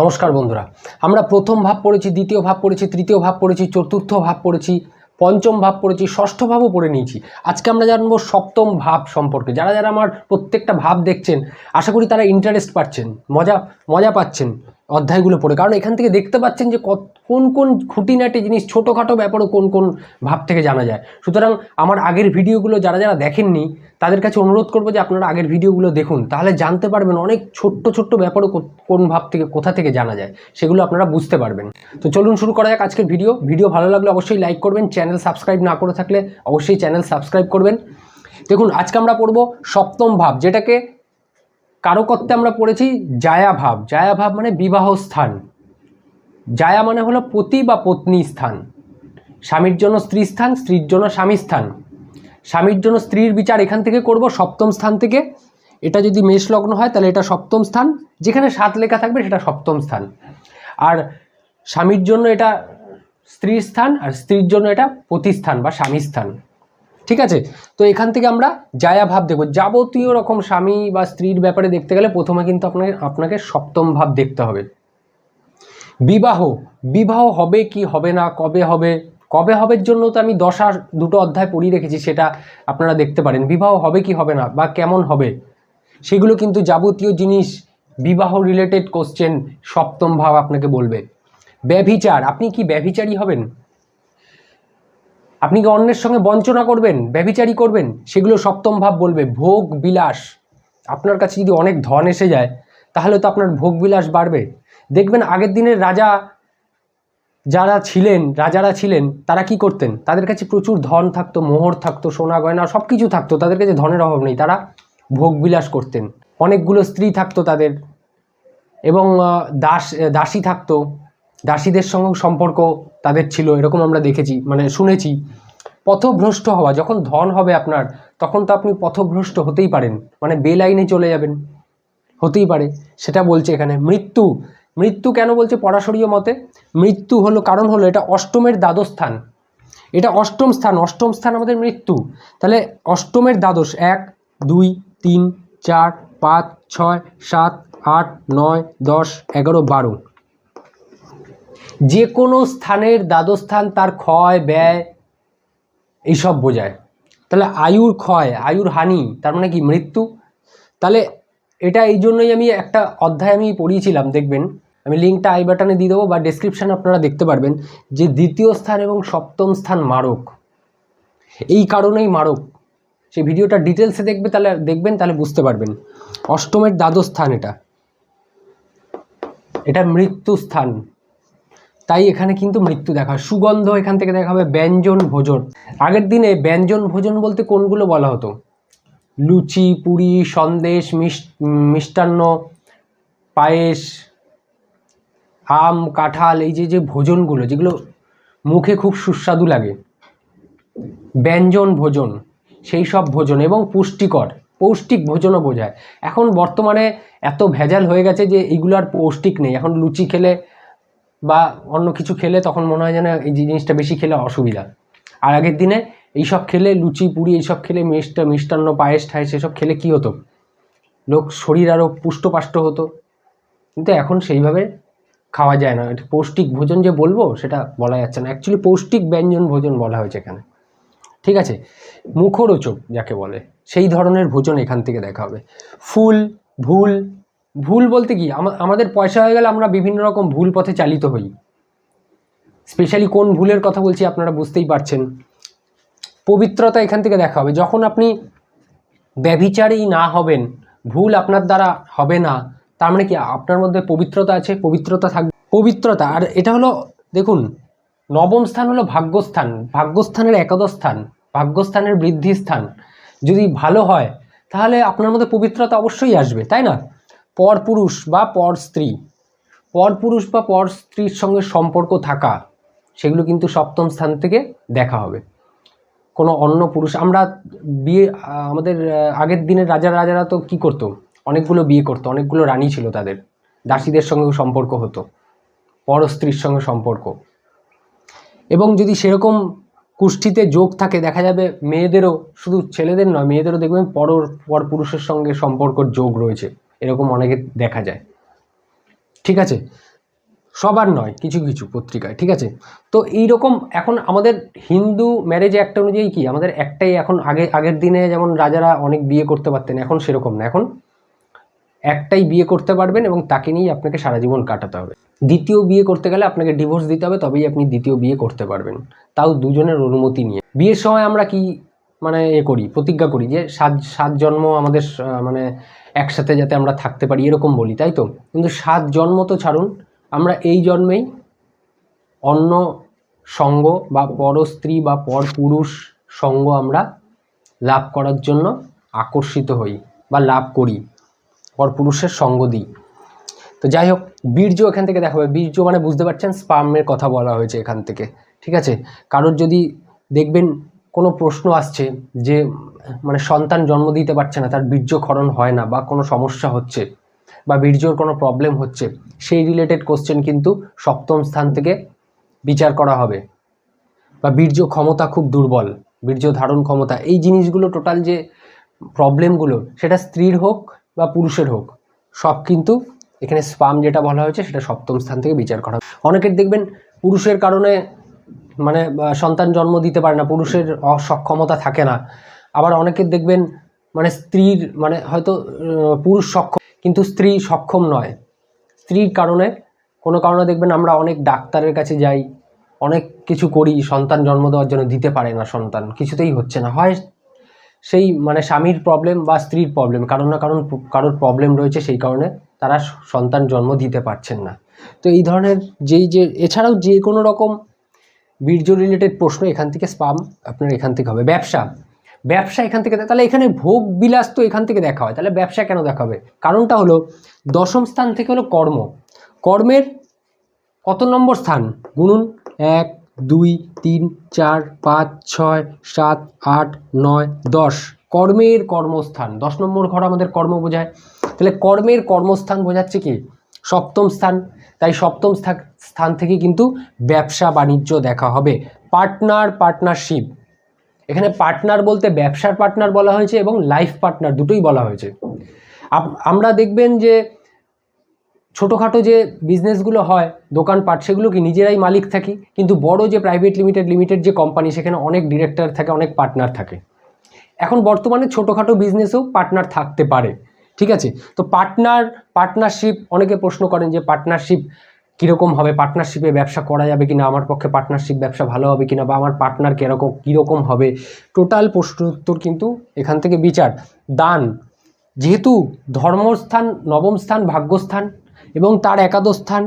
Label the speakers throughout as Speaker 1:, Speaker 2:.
Speaker 1: নমস্কার বন্ধুরা আমরা প্রথম ভাব পড়েছি দ্বিতীয় ভাব পড়েছি তৃতীয় ভাব পড়েছি চতুর্থ ভাব পড়েছি পঞ্চম ভাব পড়েছি ষষ্ঠ ভাবও পড়ে নিয়েছি আজকে আমরা জানবো সপ্তম ভাব সম্পর্কে যারা যারা আমার প্রত্যেকটা ভাব দেখছেন আশা করি তারা ইন্টারেস্ট পাচ্ছেন মজা মজা পাচ্ছেন অধ্যায়গুলো পড়ে কারণ এখান থেকে দেখতে পাচ্ছেন যে কোন কোন খুঁটিনাটি জিনিস ছোটোখাটো ব্যাপারও কোন কোন ভাব থেকে জানা যায় সুতরাং আমার আগের ভিডিওগুলো যারা যারা দেখেননি তাদের কাছে অনুরোধ করবো যে আপনারা আগের ভিডিওগুলো দেখুন তাহলে জানতে পারবেন অনেক ছোট্ট ছোট্ট ব্যাপারও কোন ভাব থেকে কোথা থেকে জানা যায় সেগুলো আপনারা বুঝতে পারবেন তো চলুন শুরু করা যাক আজকের ভিডিও ভিডিও ভালো লাগলে অবশ্যই লাইক করবেন চ্যানেল সাবস্ক্রাইব না করে থাকলে অবশ্যই চ্যানেল সাবস্ক্রাইব করবেন দেখুন আজকে আমরা পড়ব সপ্তম ভাব যেটাকে কারকত্বে আমরা পড়েছি ভাব জায়া ভাব মানে বিবাহ স্থান জায়া মানে হলো পতি বা পত্নী স্থান স্বামীর জন্য স্ত্রী স্থান স্ত্রীর জন্য স্বামী স্থান স্বামীর জন্য স্ত্রীর বিচার এখান থেকে করব সপ্তম স্থান থেকে এটা যদি মেষ লগ্ন হয় তাহলে এটা সপ্তম স্থান যেখানে সাত লেখা থাকবে সেটা সপ্তম স্থান আর স্বামীর জন্য এটা স্ত্রীর স্থান আর স্ত্রীর জন্য এটা পতিস্থান বা স্বামী স্থান ঠিক আছে তো এখান থেকে আমরা যায়া ভাব দেখব যাবতীয় রকম স্বামী বা স্ত্রীর ব্যাপারে দেখতে গেলে প্রথমে কিন্তু আপনাকে আপনাকে সপ্তম ভাব দেখতে হবে বিবাহ বিবাহ হবে কি হবে না কবে হবে কবে হবে জন্য তো আমি দশা দুটো অধ্যায় পড়িয়ে রেখেছি সেটা আপনারা দেখতে পারেন বিবাহ হবে কি হবে না বা কেমন হবে সেগুলো কিন্তু যাবতীয় জিনিস বিবাহ রিলেটেড কোশ্চেন সপ্তম ভাব আপনাকে বলবে ব্যভিচার আপনি কি ব্যভিচারী হবেন আপনি কি অন্যের সঙ্গে বঞ্চনা করবেন ব্যবিচারী করবেন সেগুলো সপ্তম ভাব বলবে ভোগ বিলাস আপনার কাছে যদি অনেক ধন এসে যায় তাহলে তো আপনার ভোগ বিলাস বাড়বে দেখবেন আগের দিনের রাজা যারা ছিলেন রাজারা ছিলেন তারা কি করতেন তাদের কাছে প্রচুর ধন থাকতো মোহর থাকতো সোনা গয়না সব কিছু থাকতো তাদের কাছে ধনের অভাব নেই তারা ভোগ বিলাস করতেন অনেকগুলো স্ত্রী থাকতো তাদের এবং দাস দাসী থাকতো দাসীদের সঙ্গে সম্পর্ক তাদের ছিল এরকম আমরা দেখেছি মানে শুনেছি পথভ্রষ্ট হওয়া যখন ধন হবে আপনার তখন তো আপনি পথভ্রষ্ট হতেই পারেন মানে বেলাইনে চলে যাবেন হতেই পারে সেটা বলছে এখানে মৃত্যু মৃত্যু কেন বলছে পরাশরীয় মতে মৃত্যু হলো কারণ হলো এটা অষ্টমের দ্বাদস্থান এটা অষ্টম স্থান অষ্টম স্থান আমাদের মৃত্যু তাহলে অষ্টমের দ্বাদশ এক দুই তিন চার পাঁচ ছয় সাত আট নয় দশ এগারো বারো যে কোনো স্থানের দ্বাদস্থান তার ক্ষয় ব্যয় এইসব বোঝায় তাহলে আয়ুর ক্ষয় আয়ুর হানি তার মানে কি মৃত্যু তাহলে এটা এই জন্যই আমি একটা অধ্যায় আমি পড়িয়েছিলাম দেখবেন আমি লিঙ্কটা আই বাটনে দিয়ে দেবো বা ডিসক্রিপশানে আপনারা দেখতে পারবেন যে দ্বিতীয় স্থান এবং সপ্তম স্থান মারক এই কারণেই মারক সেই ভিডিওটা ডিটেলসে দেখবে তাহলে দেখবেন তাহলে বুঝতে পারবেন অষ্টমের দ্বাদশ স্থান এটা এটা মৃত্যু স্থান তাই এখানে কিন্তু মৃত্যু দেখা সুগন্ধ এখান থেকে দেখা হবে ব্যঞ্জন ভোজন আগের দিনে ব্যঞ্জন ভোজন বলতে কোনগুলো বলা হতো লুচি পুরি সন্দেশ মিষ্টান্ন পায়েস আম কাঁঠাল এই যে যে ভোজনগুলো যেগুলো মুখে খুব সুস্বাদু লাগে ব্যঞ্জন ভোজন সেই সব ভোজন এবং পুষ্টিকর পৌষ্টিক ভোজনও বোঝায় এখন বর্তমানে এত ভেজাল হয়ে গেছে যে এইগুলো আর পৌষ্টিক নেই এখন লুচি খেলে বা অন্য কিছু খেলে তখন মনে হয় যেন এই জিনিসটা বেশি খেলে অসুবিধা আর আগের দিনে এইসব খেলে লুচি পুরি এইসব খেলে মিষ্টা মিষ্টান্ন পায়েস ঠায়েস এসব খেলে কী হতো লোক শরীর আরও পুষ্টপাষ্ট হতো কিন্তু এখন সেইভাবে খাওয়া যায় না এটা পৌষ্টিক ভোজন যে বলবো সেটা বলা যাচ্ছে না অ্যাকচুয়ালি পৌষ্টিক ব্যঞ্জন ভোজন বলা হয়েছে এখানে ঠিক আছে মুখরোচক যাকে বলে সেই ধরনের ভোজন এখান থেকে দেখা হবে ফুল ভুল ভুল বলতে কি আমাদের পয়সা হয়ে গেলে আমরা বিভিন্ন রকম ভুল পথে চালিত হই স্পেশালি কোন ভুলের কথা বলছি আপনারা বুঝতেই পারছেন পবিত্রতা এখান থেকে দেখা হবে যখন আপনি ব্যভিচারেই না হবেন ভুল আপনার দ্বারা হবে না তার মানে কি আপনার মধ্যে পবিত্রতা আছে পবিত্রতা থাকবে পবিত্রতা আর এটা হলো দেখুন নবম স্থান হলো ভাগ্যস্থান ভাগ্যস্থানের একাদশ স্থান ভাগ্যস্থানের বৃদ্ধি স্থান যদি ভালো হয় তাহলে আপনার মধ্যে পবিত্রতা অবশ্যই আসবে তাই না পরপুরুষ বা পর স্ত্রী পরপুরুষ বা পর স্ত্রীর সঙ্গে সম্পর্ক থাকা সেগুলো কিন্তু সপ্তম স্থান থেকে দেখা হবে কোনো অন্য পুরুষ আমরা বিয়ে আমাদের আগের দিনের রাজা রাজারা তো কী করতো অনেকগুলো বিয়ে করতো অনেকগুলো রানী ছিল তাদের দাসীদের সঙ্গেও সম্পর্ক হতো পর স্ত্রীর সঙ্গে সম্পর্ক এবং যদি সেরকম কুষ্ঠিতে যোগ থাকে দেখা যাবে মেয়েদেরও শুধু ছেলেদের নয় মেয়েদেরও দেখবেন পর পর পুরুষের সঙ্গে সম্পর্কর যোগ রয়েছে এরকম অনেকে দেখা যায় ঠিক আছে সবার নয় কিছু কিছু পত্রিকায় ঠিক আছে তো এই রকম এখন আমাদের হিন্দু ম্যারেজ একটা অনুযায়ী কি আমাদের একটাই এখন আগে আগের দিনে যেমন রাজারা অনেক বিয়ে করতে পারতেন এখন সেরকম না এখন একটাই বিয়ে করতে পারবেন এবং তাকে নিয়েই আপনাকে সারা জীবন কাটাতে হবে দ্বিতীয় বিয়ে করতে গেলে আপনাকে ডিভোর্স দিতে হবে তবেই আপনি দ্বিতীয় বিয়ে করতে পারবেন তাও দুজনের অনুমতি নিয়ে বিয়ের সময় আমরা কি মানে এ করি প্রতিজ্ঞা করি যে সাত সাত জন্ম আমাদের মানে একসাথে যাতে আমরা থাকতে পারি এরকম বলি তাই তো কিন্তু সাত জন্ম তো ছাড়ুন আমরা এই জন্মেই অন্য সঙ্গ বা পর স্ত্রী বা পর পুরুষ সঙ্গ আমরা লাভ করার জন্য আকর্ষিত হই বা লাভ করি পরপুরুষের সঙ্গ দিই তো যাই হোক বীর্য এখান থেকে দেখা হবে বীর্য মানে বুঝতে পারছেন স্পামের কথা বলা হয়েছে এখান থেকে ঠিক আছে কারোর যদি দেখবেন কোনো প্রশ্ন আসছে যে মানে সন্তান জন্ম দিতে পারছে না তার বীর্য খরণ হয় না বা কোনো সমস্যা হচ্ছে বা বীর্যর কোনো প্রবলেম হচ্ছে সেই রিলেটেড কোশ্চেন কিন্তু সপ্তম স্থান থেকে বিচার করা হবে বা বীর্য ক্ষমতা খুব দুর্বল বীর্য ধারণ ক্ষমতা এই জিনিসগুলো টোটাল যে প্রবলেমগুলো সেটা স্ত্রীর হোক বা পুরুষের হোক সব কিন্তু এখানে স্পাম যেটা বলা হয়েছে সেটা সপ্তম স্থান থেকে বিচার করা অনেকের দেখবেন পুরুষের কারণে মানে সন্তান জন্ম দিতে পারে না পুরুষের সক্ষমতা থাকে না আবার অনেকে দেখবেন মানে স্ত্রীর মানে হয়তো পুরুষ সক্ষম কিন্তু স্ত্রী সক্ষম নয় স্ত্রীর কারণে কোনো কারণে দেখবেন আমরা অনেক ডাক্তারের কাছে যাই অনেক কিছু করি সন্তান জন্ম দেওয়ার জন্য দিতে পারে না সন্তান কিছুতেই হচ্ছে না হয় সেই মানে স্বামীর প্রবলেম বা স্ত্রীর প্রবলেম কারণ না কারণ কারোর প্রবলেম রয়েছে সেই কারণে তারা সন্তান জন্ম দিতে পারছেন না তো এই ধরনের যেই যে এছাড়াও যে কোনো রকম বীর্য রিলেটেড প্রশ্ন এখান থেকে স্পাম আপনার এখান থেকে হবে ব্যবসা ব্যবসা এখান থেকে তাহলে এখানে ভোগ বিলাস তো এখান থেকে দেখা হয় তাহলে ব্যবসা কেন দেখা হবে কারণটা হলো দশম স্থান থেকে হলো কর্ম কর্মের কত নম্বর স্থান গুনুন এক দুই তিন চার পাঁচ ছয় সাত আট নয় দশ কর্মের কর্মস্থান দশ নম্বর ঘর আমাদের কর্ম বোঝায় তাহলে কর্মের কর্মস্থান বোঝাচ্ছে কি সপ্তম স্থান তাই সপ্তম স্থান থেকে কিন্তু ব্যবসা বাণিজ্য দেখা হবে পার্টনার পার্টনারশিপ এখানে পার্টনার বলতে ব্যবসার পার্টনার বলা হয়েছে এবং লাইফ পার্টনার দুটোই বলা হয়েছে আমরা দেখবেন যে ছোটোখাটো যে বিজনেসগুলো হয় দোকানপাট সেগুলো কি নিজেরাই মালিক থাকি কিন্তু বড় যে প্রাইভেট লিমিটেড লিমিটেড যে কোম্পানি সেখানে অনেক ডিরেক্টর থাকে অনেক পার্টনার থাকে এখন বর্তমানে ছোটোখাটো বিজনেসেও পার্টনার থাকতে পারে ঠিক আছে তো পার্টনার পার্টনারশিপ অনেকে প্রশ্ন করেন যে পার্টনারশিপ কীরকম হবে পার্টনারশিপে ব্যবসা করা যাবে কি না আমার পক্ষে পার্টনারশিপ ব্যবসা ভালো হবে কি না বা আমার পার্টনার কীরকম কীরকম হবে টোটাল প্রশ্ন উত্তর কিন্তু এখান থেকে বিচার দান যেহেতু ধর্মস্থান নবম স্থান ভাগ্যস্থান এবং তার একাদশ স্থান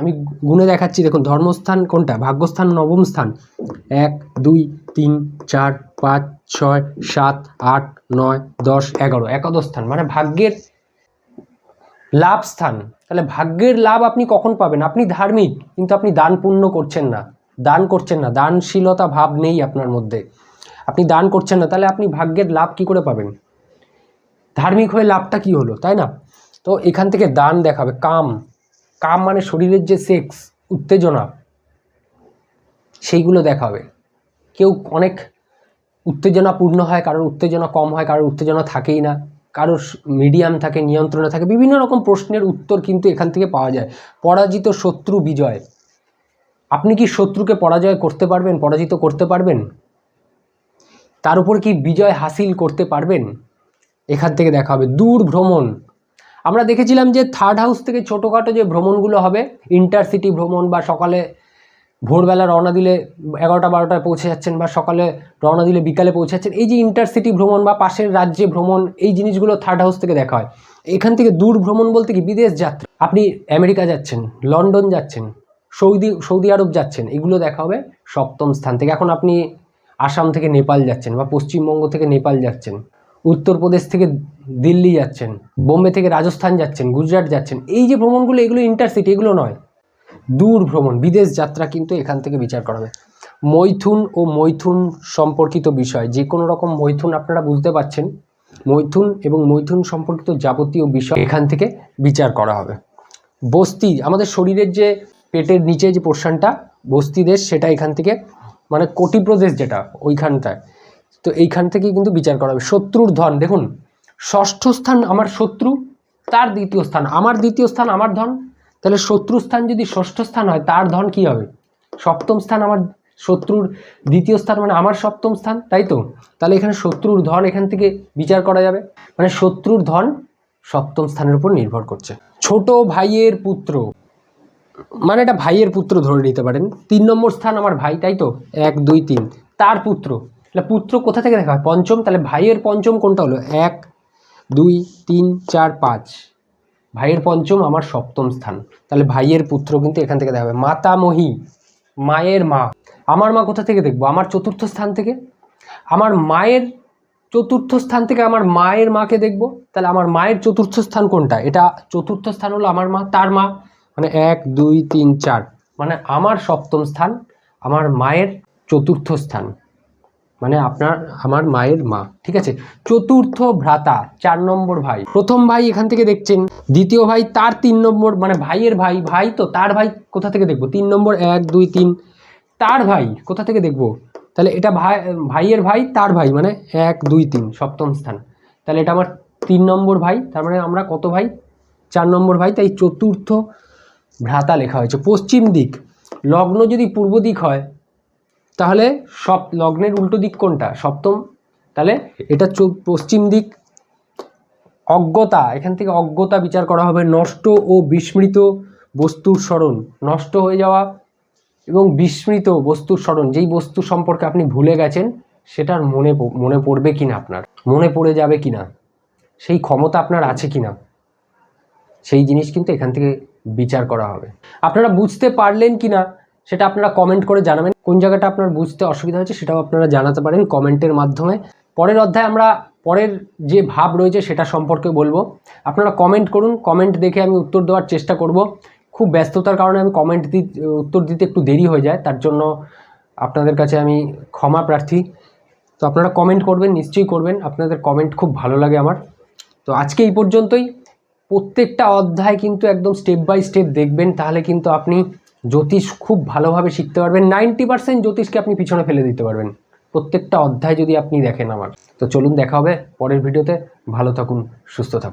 Speaker 1: আমি গুণে দেখাচ্ছি দেখুন ধর্মস্থান কোনটা ভাগ্যস্থান নবম স্থান এক দুই তিন চার পাঁচ ছয় সাত আট নয় দশ এগারো একাদশ স্থান মানে ভাগ্যের লাভ স্থান তাহলে ভাগ্যের লাভ আপনি কখন পাবেন আপনি ধার্মিক কিন্তু আপনি দান পূর্ণ করছেন না দান করছেন না দানশীলতা ভাব নেই আপনার মধ্যে আপনি দান করছেন না তাহলে আপনি ভাগ্যের লাভ কি করে পাবেন ধার্মিক হয়ে লাভটা কি হলো তাই না তো এখান থেকে দান দেখাবে কাম কাম মানে শরীরের যে সেক্স উত্তেজনা সেইগুলো দেখাবে কেউ অনেক উত্তেজনাপূর্ণ হয় কারোর উত্তেজনা কম হয় কারোর উত্তেজনা থাকেই না কারোর মিডিয়াম থাকে নিয়ন্ত্রণে থাকে বিভিন্ন রকম প্রশ্নের উত্তর কিন্তু এখান থেকে পাওয়া যায় পরাজিত শত্রু বিজয় আপনি কি শত্রুকে পরাজয় করতে পারবেন পরাজিত করতে পারবেন তার উপর কি বিজয় হাসিল করতে পারবেন এখান থেকে দেখা হবে দূর ভ্রমণ আমরা দেখেছিলাম যে থার্ড হাউস থেকে ছোটোখাটো যে ভ্রমণগুলো হবে ইন্টারসিটি ভ্রমণ বা সকালে ভোরবেলা রওনা দিলে এগারোটা বারোটায় পৌঁছে যাচ্ছেন বা সকালে রওনা দিলে বিকালে পৌঁছে যাচ্ছেন এই যে ইন্টারসিটি ভ্রমণ বা পাশের রাজ্যে ভ্রমণ এই জিনিসগুলো থার্ড হাউস থেকে দেখা হয় এখান থেকে দূর ভ্রমণ বলতে কি বিদেশ যাত্রা আপনি আমেরিকা যাচ্ছেন লন্ডন যাচ্ছেন সৌদি সৌদি আরব যাচ্ছেন এগুলো দেখা হবে সপ্তম স্থান থেকে এখন আপনি আসাম থেকে নেপাল যাচ্ছেন বা পশ্চিমবঙ্গ থেকে নেপাল যাচ্ছেন উত্তরপ্রদেশ থেকে দিল্লি যাচ্ছেন বোম্বে থেকে রাজস্থান যাচ্ছেন গুজরাট যাচ্ছেন এই যে ভ্রমণগুলো এগুলো ইন্টারসিটি এগুলো নয় দূর ভ্রমণ বিদেশ যাত্রা কিন্তু এখান থেকে বিচার করা হবে মৈথুন ও মৈথুন সম্পর্কিত বিষয় যে কোনো রকম মৈথুন আপনারা বুঝতে পারছেন মৈথুন এবং মৈথুন সম্পর্কিত যাবতীয় বিষয় এখান থেকে বিচার করা হবে বস্তি আমাদের শরীরের যে পেটের নিচে যে পোর্শনটা বস্তি দেশ সেটা এখান থেকে মানে কোটি প্রদেশ যেটা ওইখানটায় তো এইখান থেকে কিন্তু বিচার করা হবে শত্রুর ধন দেখুন ষষ্ঠ স্থান আমার শত্রু তার দ্বিতীয় স্থান আমার দ্বিতীয় স্থান আমার ধন তাহলে শত্রু স্থান যদি ষষ্ঠ স্থান হয় তার ধন কি হবে সপ্তম স্থান আমার শত্রুর দ্বিতীয় স্থান মানে আমার সপ্তম স্থান তাই তো তাহলে এখানে শত্রুর ধন এখান থেকে বিচার করা যাবে মানে শত্রুর ধন সপ্তম স্থানের উপর নির্ভর করছে ছোট ভাইয়ের পুত্র মানে এটা ভাইয়ের পুত্র ধরে নিতে পারেন তিন নম্বর স্থান আমার ভাই তাই তো এক দুই তিন তার পুত্র তাহলে পুত্র কোথা থেকে দেখা হয় পঞ্চম তাহলে ভাইয়ের পঞ্চম কোনটা হলো এক দুই তিন চার পাঁচ ভাইয়ের পঞ্চম আমার সপ্তম স্থান তাহলে ভাইয়ের পুত্র কিন্তু এখান থেকে দেখা মাতামহী মায়ের মা আমার মা কোথা থেকে দেখবো আমার চতুর্থ স্থান থেকে আমার মায়ের চতুর্থ স্থান থেকে আমার মায়ের মাকে দেখব তাহলে আমার মায়ের চতুর্থ স্থান কোনটা এটা চতুর্থ স্থান হলো আমার মা তার মা মানে এক দুই তিন চার মানে আমার সপ্তম স্থান আমার মায়ের চতুর্থ স্থান মানে আপনার আমার মায়ের মা ঠিক আছে চতুর্থ ভ্রাতা চার নম্বর ভাই প্রথম ভাই এখান থেকে দেখছেন দ্বিতীয় ভাই তার তিন নম্বর মানে ভাইয়ের ভাই ভাই তো তার ভাই কোথা থেকে দেখবো তিন নম্বর এক দুই তিন তার ভাই কোথা থেকে দেখবো তাহলে এটা ভাই ভাইয়ের ভাই তার ভাই মানে এক দুই তিন সপ্তম স্থান তাহলে এটা আমার তিন নম্বর ভাই তার মানে আমরা কত ভাই চার নম্বর ভাই তাই চতুর্থ ভ্রাতা লেখা হয়েছে পশ্চিম দিক লগ্ন যদি পূর্ব দিক হয় তাহলে সব লগ্নের উল্টো দিক কোনটা সপ্তম তাহলে এটা পশ্চিম দিক অজ্ঞতা এখান থেকে অজ্ঞতা বিচার করা হবে নষ্ট ও বিস্মৃত বস্তুর স্মরণ নষ্ট হয়ে যাওয়া এবং বিস্মৃত বস্তুর স্মরণ যেই বস্তু সম্পর্কে আপনি ভুলে গেছেন সেটার মনে মনে পড়বে কি না আপনার মনে পড়ে যাবে কি না সেই ক্ষমতা আপনার আছে কি না সেই জিনিস কিন্তু এখান থেকে বিচার করা হবে আপনারা বুঝতে পারলেন কি না সেটা আপনারা কমেন্ট করে জানাবেন কোন জায়গাটা আপনার বুঝতে অসুবিধা হয়েছে সেটাও আপনারা জানাতে পারেন কমেন্টের মাধ্যমে পরের অধ্যায়ে আমরা পরের যে ভাব রয়েছে সেটা সম্পর্কে বলবো আপনারা কমেন্ট করুন কমেন্ট দেখে আমি উত্তর দেওয়ার চেষ্টা করব খুব ব্যস্ততার কারণে আমি কমেন্ট দি উত্তর দিতে একটু দেরি হয়ে যায় তার জন্য আপনাদের কাছে আমি ক্ষমা প্রার্থী তো আপনারা কমেন্ট করবেন নিশ্চয়ই করবেন আপনাদের কমেন্ট খুব ভালো লাগে আমার তো আজকে এই পর্যন্তই প্রত্যেকটা অধ্যায় কিন্তু একদম স্টেপ বাই স্টেপ দেখবেন তাহলে কিন্তু আপনি জ্যোতিষ খুব ভালোভাবে শিখতে পারবেন নাইনটি পার্সেন্ট জ্যোতিষকে আপনি পিছনে ফেলে দিতে পারবেন প্রত্যেকটা অধ্যায় যদি আপনি দেখেন আমার তো চলুন দেখা হবে পরের ভিডিওতে ভালো থাকুন সুস্থ থাকুন